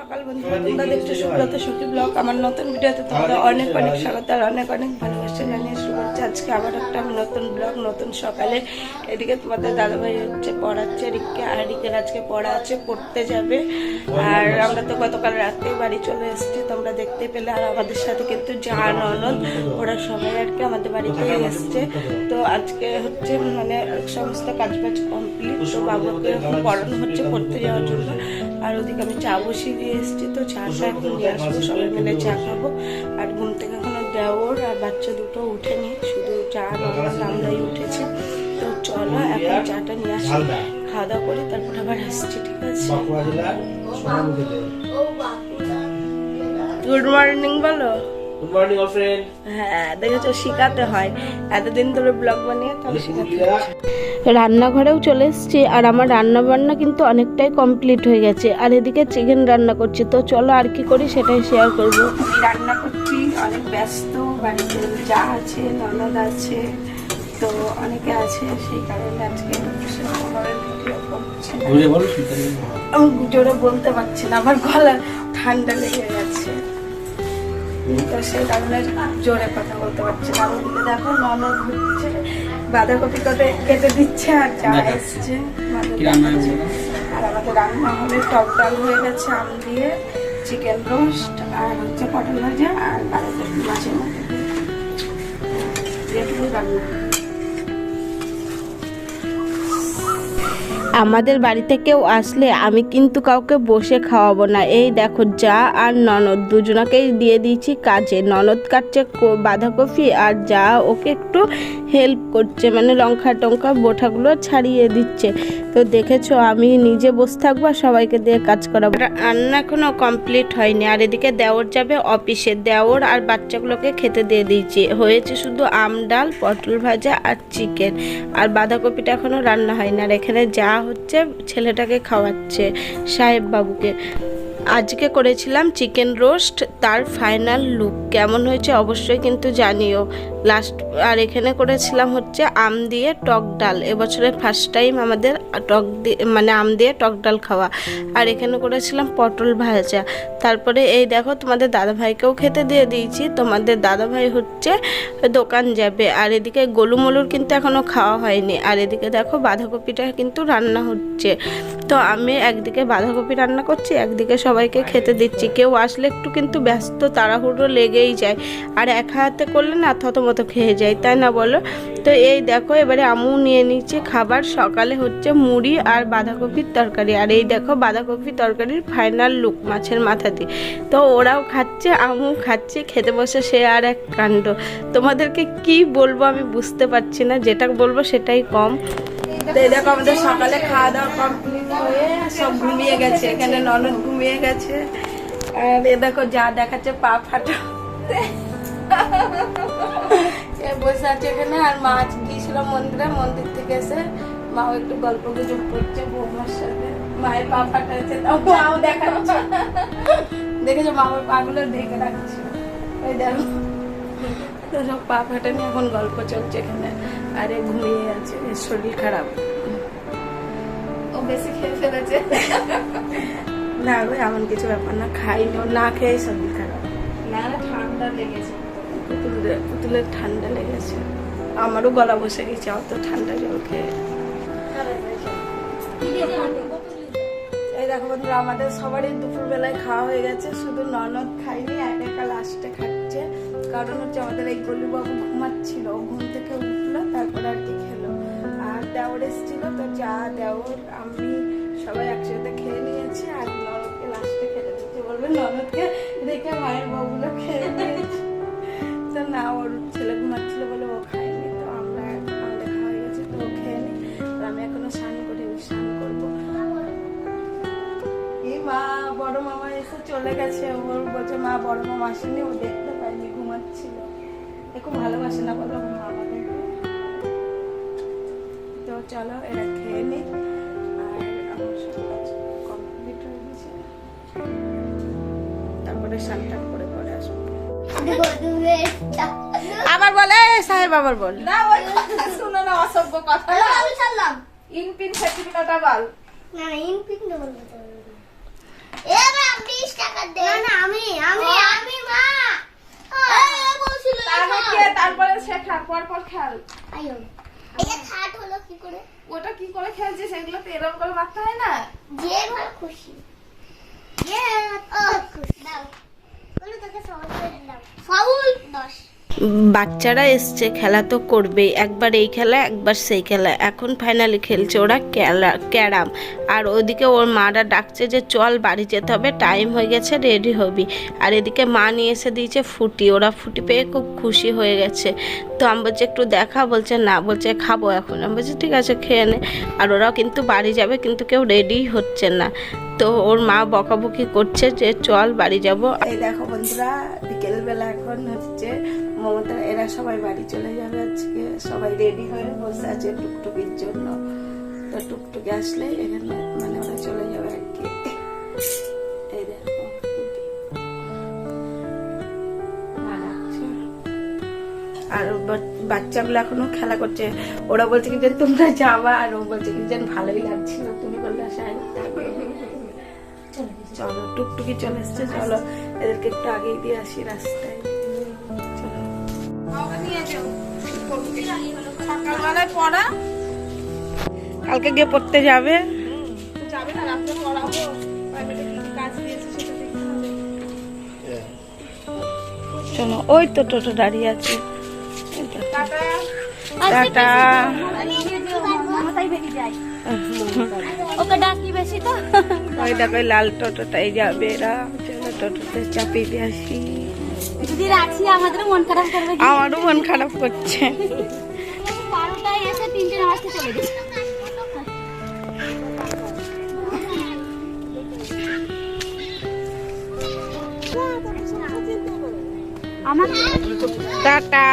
সকাল বন্ধুরা তোমরা দেখছ সুব্রত সখী ব্লগ, আমার নতুন ভিডিওতে তোমাদের অনেক অনেক স্বাগত আর অনেক অনেক ভালোবাসা জানিয়ে শুরু আজকে আবার একটা নতুন ব্লগ, নতুন সকালে। এদিকে তোমাদের দাদাভাই হচ্ছে পড়াচ্ছে রিককে আর রিকের আজকে পড়া আছে, পড়তে যাবে। আর আমরা তো গতকাল রাতেই বাড়ি চলে এসেছি, তোমরা দেখতে পেলে। আর আমাদের সাথে কিন্তু যা ননদ ওরা সবাই আর কি আমাদের বাড়িতে এসছে। তো আজকে হচ্ছে মানে সমস্ত কাজ বাজ কমপ্লিট তো বাবুকে পড়ানো হচ্ছে পড়তে যাওয়ার জন্য। আর ওদিকে আমি চা বসিয়ে দিয়ে এসেছি তো চা চা এখন নিয়ে আসব সবাই মিলে চা খাব। আর ঘুম থেকে এখনও দেওর আর বাচ্চা দুটো উঠেনি শুধু চা নর্মাল আমরাই উঠেছে। তো চলো এখন চাটা নিয়ে আসি খাওয়া দাওয়া করি তারপর আবার আসছি ঠিক আছে? গুড মর্নিং বলো। গুড মর্নিং অল ফ্রেন্ড হ্যাঁ দেখেছ শিখাতে হয়। এতদিন ধরে ব্লগ বানিয়ে তাহলে শিখাতে রান্নাঘরেও চলে এসেছি আর আমার রান্না বান্না কিন্তু অনেকটাই কমপ্লিট হয়ে গেছে। আর এদিকে চিকেন রান্না করছি। তো চলো আর কি করি সেটাই শেয়ার করব। আমি রান্না করছি অনেক ব্যস্ত বাড়িতে যা আছে ননদ আছে তো অনেকে আছে সেই কারণে আজকে সেরকমভাবে ভিডিও করছি না। ঘুরে বলো আমি জোরে বলতে পারছি না আমার গলা ঠান্ডা লেগে গেছে। তো সেই কারণে জোরে কথা বলতে পারছে না। ওদিকে দেখো ননদ হচ্ছে বাঁধাকপি কবে কেটে দিচ্ছে আর চা এসছে। আর আমাদের রান্না হবে টক ডাল হয়ে গেছে আম দিয়ে চিকেন রোস্ট আর হচ্ছে পটল ভাজা আর বাঁধাকপি মাছের মধ্যে এটুকু রান্না। আমাদের বাড়িতে কেউ আসলে আমি কিন্তু কাউকে বসে খাওয়াবো না। এই দেখো, যা আর ননদ, দুজনাকেই দিয়ে দিয়েছি কাজে। ননদ কাটছে বাঁধাকপি আর যা, ওকে একটু হেল্প করছে মানে লঙ্কা টঙ্কা বোঠাগুলো ছাড়িয়ে দিচ্ছে। তো দেখেছ, আমি নিজে বসে থাকব আর সবাইকে দিয়ে কাজ করাবো। রান্না এখনও কমপ্লিট হয়নি। আর এদিকে দেওর যাবে অফিসে। দেওর আর বাচ্চাগুলোকে খেতে দিয়ে দিয়েছি। হয়েছে শুধু আম ডাল, পটল ভাজা আর চিকেন। আর বাঁধাকপিটা এখনও রান্না হয়নি। আর এখানে যা হচ্ছে, ছেলেটাকে খাওয়াচ্ছে, সাহেব বাবুকে। আজকে করেছিলাম চিকেন রোস্ট, তার ফাইনাল লুক কেমন হয়েছে অবশ্যই কিন্তু জানিও। লাস্ট আর এখানে করেছিলাম হচ্ছে আম দিয়ে টক ডাল। এবছরের ফার্স্ট টাইম আমাদের টক দিয়ে মানে আম দিয়ে টক ডাল খাওয়া। আর এখানে করেছিলাম পটল ভাজা। তারপরে এই দেখো তোমাদের দাদাভাইকেও খেতে দিয়ে দিয়েছি। তোমাদের দাদাভাই হচ্ছে দোকান যাবে। আর এদিকে গোলুমলুর কিন্তু এখনও খাওয়া হয়নি। আর এদিকে দেখো বাঁধাকপিটা কিন্তু রান্না হচ্ছে। তো আমি একদিকে বাঁধাকপি রান্না করছি, একদিকে সবাইকে খেতে দিচ্ছি। কেউ আসলে একটু কিন্তু ব্যস্ত, তাড়াহুড়ো লেগেই যায়। আর এক হাতে করলে না থতমতো খেয়ে যায়, তাই না বলো? তো এই দেখো, এবারে আমু নিয়ে নিচ্ছে খাবার। সকালে হচ্ছে মুড়ি আর বাঁধাকপির তরকারি। আর এই দেখো বাঁধাকপি তরকারির ফাইনাল লুক মাছের মাথা দিয়ে তো ওরাও খাচ্ছে, আমু খাচ্ছে, খেতে বসে সে আর এক কাণ্ড। তোমাদেরকে কি বলব আমি বুঝতে পারছি না, যেটা বলব সেটাই কম। তো দেখো, আমাদের সকালে খাওয়া দাওয়া কমপ্লিট হয়ে সব ঘুমিয়ে গেছে। এখানে ননদ ঘুমিয়ে গেছে। আর এ দেখো, যা দেখাচ্ছে পা ফাটা বসে আছে এখানে আর মা গিয়েছিল মন্দিরে, মন্দির থেকে এসে মাও একটু গল্প গুজব করছে বৌমার সাথে। মায়ের পা ফাটাচ্ছে, তাও মাও দেখাচ্ছে। দেখেছ, মামার পাগুলো দেখে রাখছে। ওই দেখো। তো সব পা ফাটা নিয়ে এখন গল্প চলছে এখানে। আরে ঘুমিয়ে আছে শরীর খারাপ। ও বেশি খেয়ে ফেলেছে। না গো, এমন কিছু ব্যাপার না, খাইনি। না খেয়েই শরীর খারাপ। না, ঠান্ডা লেগেছে। পুতুলের পুতুলের ঠান্ডা লেগেছে। আমারও গলা বসে গেছে অত ঠান্ডা জল খেয়ে। এই দেখো বন্ধুরা, আমাদের সবারই দুপুরবেলায় খাওয়া হয়ে গেছে, শুধু ননদ খাইনি এক একা লাস্টে খাচ্ছে। কারণ হচ্ছে আমাদের এই গলুবাবু ঘুমাচ্ছিল ঘুম থেকে উঠল, তারপরে আর কি খেলো। আর দেওর এসেছিল, তো যা দেওর, আমি সবাই একসাথে খেয়ে নিয়েছি, আর ননদকে লাস্টে খেতে দিচ্ছি বলবে, ননদকে দেখে মায়ের বাবুগুলো খেয়ে নিয়েছি। তো না, ওর ছেলে ঘুমাচ্ছিল বলে ও খায়নি। তো আমরা আমাদের খাওয়া গেছে, তো ও খেয়ে আর আমি এখনও স্নান করি স্নান করব। এই মা, বড় মামা এসে চলে গেছে। ওর বলছে, মা, বড় মামা আসেনি, ও দেখতে পাইনি, ঘুমাচ্ছিল। খুব ভালোবাসে না বলো মা আমাদেরকে তো চলো, এরা খেয়ে নি আর আমার কমপ্লিট হয়ে গেছে। তারপরে স্নান টান করে আবার বলে সাহেব আবার বল। না ওই কথা শুনো না অসভ্য কথা। আমি ছাড়লাম। ইনপিন সার্টিফিকেট বল। না না বলব এবার আপনি তিরিশ টাকা দে না না আমি আমি আমি মা। বলছিল তারপর কে- পর পর খেল আয়ো। এটা থার্ড হলো কি করে? ওটা কি করে খেলছিস? সেগুলো তো এরকম করে মারতে হয় না? যে খুশি। যে খুশি। দাও। বলো তোকে সহজ করে দিলাম বাচ্চারা এসছে, খেলা তো করবেই। একবার এই খেলা, একবার সেই খেলা। এখন ফাইনালি খেলছে ওরা ক্যারাম। আর ওদিকে ওর মারা ডাকছে যে, চল বাড়ি যেতে হবে টাইম হয়ে গেছে রেডি হবি। আর এদিকে মা নিয়ে এসে দিয়েছে ফুটি। ওরা ফুটি পেয়ে খুব খুশি হয়ে গেছে। তো আমি বলছি, একটু দেখা? বলছে, না। বলছে, খাব এখন। আমি বলছি, ঠিক আছে, খেয়ে নে। আর ওরাও কিন্তু বাড়ি যাবে, কিন্তু কেউ রেডি হচ্ছে না। তো ওর মা বকাবকি করছে যে, চল বাড়ি যাব। দেখো বন্ধুরা, বিকেলবেলা এখন হচ্ছে মমতা, এরা সবাই বাড়ি চলে যাবে আজকে। সবাই রেডি হয়ে বসে আছে টুকটুকির জন্য। তো টুকটুকি আসলে এখানে মানে ওরা চলে যাবে আর কি। আর বাচ্চাগুলো এখনও খেলা করছে। ওরা বলছে কি যে তোমরা যাবা, আর ও বলছে কি যে ভালোই লাগছিল। তুমি বললে সাহেব চলো, টুকটুকি চলে এসছে। চলো, এদেরকে একটু আগেই দিয়ে আসি রাস্তায়। সকালবেলায় পড়া। কালকে গিয়ে পড়তে যাবে। না রাত্রে পড়াবো। কাজ দিয়েছে চলো ওই তো টোটো দাঁড়িয়ে আছে। টাটা। ওকে ডাকি বেশি তো। ওই দেখো লাল টোটোটাই যাবে এরা। চলো টোটোতে চাপিয়ে দিয়ে আসি। যদি রাখছি আমাদের মন খারাপ করবে আমারও মন খারাপ করছে। বারোটায় এসে তিনটে নামাজতে চলে যাবে আমার টাটা।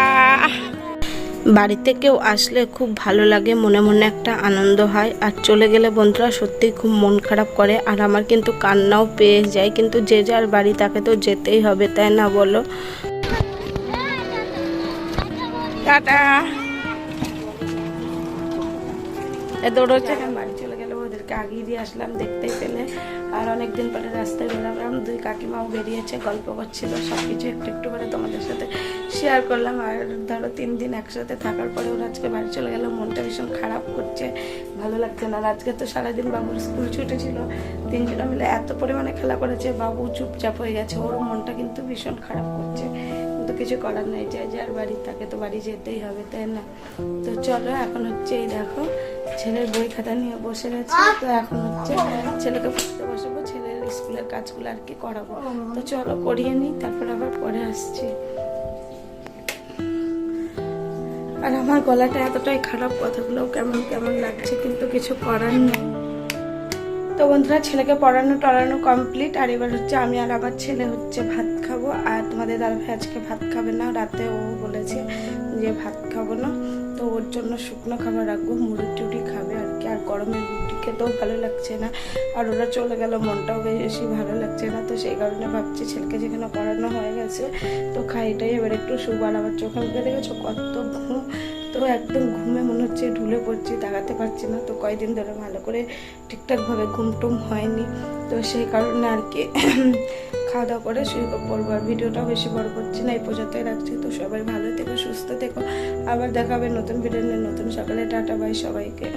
বাড়িতে কেউ আসলে খুব ভালো লাগে, মনে মনে একটা আনন্দ হয়। আর চলে গেলে বন্ধুরা সত্যিই খুব মন খারাপ করে। আর আমার কিন্তু কান্নাও পেয়ে যায়, কিন্তু যে যার বাড়ি তাকে তো যেতেই হবে, তাই না বলো? টাটা। এ দৌড়চ্ছে বাড়ি গেলে আগিয়ে দিয়ে আসলাম দেখতেই পেলে। আর অনেকদিন পরে রাস্তায় বেরোলাম, দুই কাকিমাও বেরিয়েছে, গল্প করছিল সব কিছু একটু একটু করে তোমাদের সাথে শেয়ার করলাম। আর ধরো তিন দিন একসাথে থাকার পরে ওরা আজকে বাড়ি চলে গেল, মনটা ভীষণ খারাপ করছে, ভালো লাগছে না। আজকে তো সারাদিন বাবুর স্কুল ছুটি ছিল, তিনজনে মিলে এত পরিমাণে খেলা করেছে, বাবু চুপচাপ হয়ে গেছে, ওর মনটা কিন্তু ভীষণ খারাপ করছে। কিছু করার নেই, যে যার বাড়ি, তাকে তো বাড়ি যেতেই হবে, তাই না? তো চলো, এখন হচ্ছে এই দেখো, ছেলের বই খাতা নিয়ে বসে গেছে, তো এখন হচ্ছে ছেলেকে পড়তে বসাবো, ছেলের স্কুলের কাজগুলো আর কি করাবো। তো চলো করিয়ে নিই, তারপর আবার পরে আসছি। আর আমার গলাটা এতটাই খারাপ কথাগুলো কেমন কেমন লাগছে, কিন্তু কিছু করার নেই। তো বন্ধুরা, ছেলেকে পড়ানো টড়ানো কমপ্লিট আর এবার হচ্ছে আমি আর আবার ছেলে হচ্ছে ভাত খাব। আর তোমাদের দাদা ভাই আজকে ভাত খাবে না, রাতে ও বলেছে যে ভাত খাব না। তো ওর জন্য শুকনো খাবার রাখব মুড়ি টুড়ি খাবে আর কি। আর গরমের রুটি খেতেও ভালো লাগছে না। আর ওরা চলে গেল, মনটাও বেশি ভালো লাগছে না। তো সেই কারণে ভাবছি ছেলেকে যেখানে পড়ানো হয়ে গেছে, তো খাইটাই এবার একটু শুবার আবার চোখে মুখে দেখেছ কত ঘুম। তো একদম ঘুমে মনে হচ্ছে, ঢুলে পড়ছি দাগাতে পারছি না। তো কয়েকদিন ধরে ভালো করে ঠিকঠাকভাবে ঘুম টুম হয়নি। তো সেই কারণে আর কি খাওয়া দাওয়া করে শুয়ে পড়ব। আর ভিডিওটাও বেশি বড় করছি না, এই পর্যন্তই রাখছি। তো সবাই ভালো থেকো, সুস্থ থেকো। আবার দেখাবে নতুন ভিডিও নিয়ে, নতুন সকালে। টাটা বাই সবাইকে।